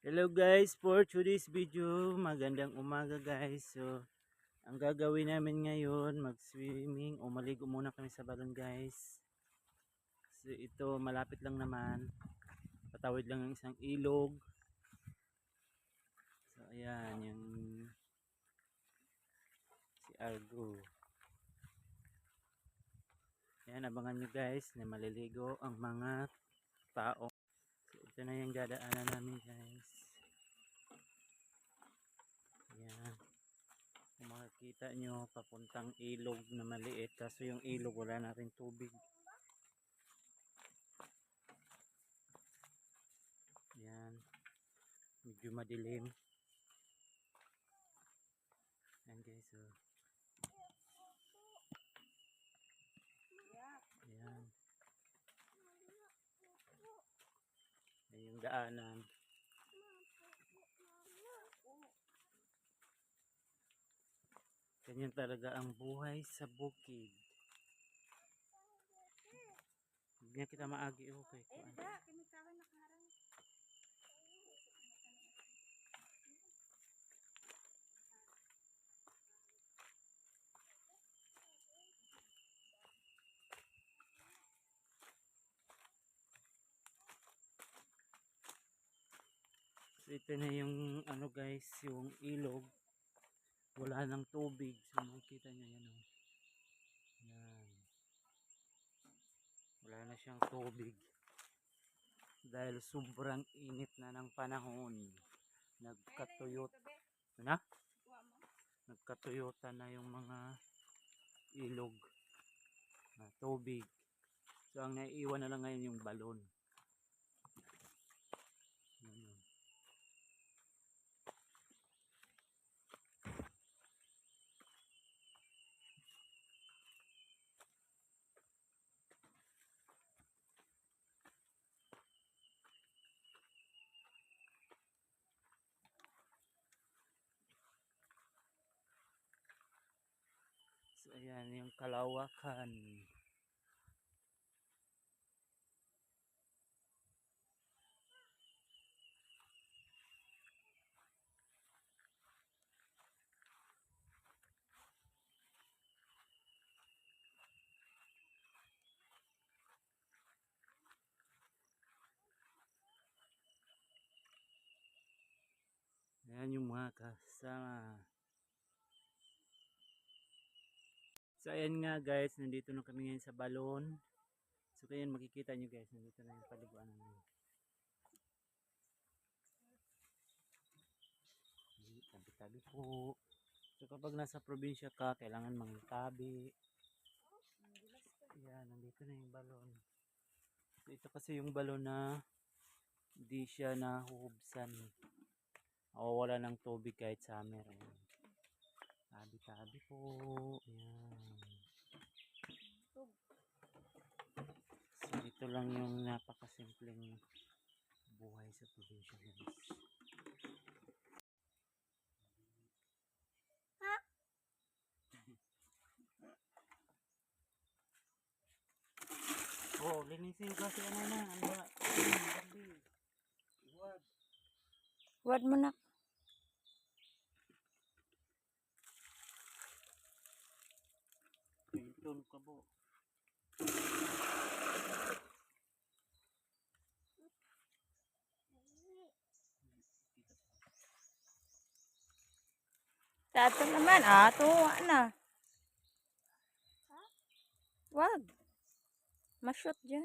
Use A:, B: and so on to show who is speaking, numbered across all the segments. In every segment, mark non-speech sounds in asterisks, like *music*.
A: Hello guys, for today's video, magandang umaga guys. So, ang gagawin namin ngayon, mag-swimming o maligo muna kami sa balon guys. So, ito malapit lang naman. Patawid lang ng isang ilog. So, ayan, yung si Argo. Ayan, abangan nyo guys na maliligo ang mga tao. Ito na yung dadaanan namin guys. Ayan. Kung makikita nyo, papuntang ilog na maliit. Kaso yung ilog wala na rin tubig. Ayan. Medyo madilim. Ayan guys. So. Ayan. Ayan yung daanan. Ganyan talaga ang buhay sa bukid. Hindi kita maagi okay.
B: Eh, da,
A: So ito na yung ano guys, yung ilog. Wala nang tubig. So makikita nyo yan oh. Yan. Wala na siyang tubig. Dahil sobrang init na ng panahon. Nagkatuyot. Na? Nagkatuyota na yung mga ilog na tubig. So ang naiiwan na lang ngayon yung balon. Ayan yung kalawakan. Ayan yung mga kasama. So ayan nga guys, nandito na kami ngayon sa balon. So kaya makikita nyo guys, nandito na yung paliguan namin. Tabi-tabi po. So kapag nasa probinsya ka, kailangan mangtabi. Ayan, nandito na yung balon. So ito kasi yung balon na hindi siya nahuhubsan. Nawawala ng tubig kahit summer. Tabi-tabi po. Ayan. So, ito lang yung napakasimpleng buhay sa probinsya guys. *laughs* Oh, linisin ko kasi ano na, ano ba? Iwag.
B: Wad mo na.
A: Pinton ka po.
B: Sa ato naman, ah, tuwa na. Wag. Ma-shoot dyan.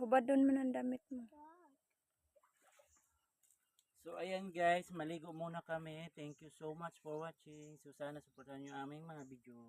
B: Hubad doon mo ng damit mo.
A: So ayan guys, maligo muna kami. Thank you so much for watching. So sana supportan nyo aming mga video.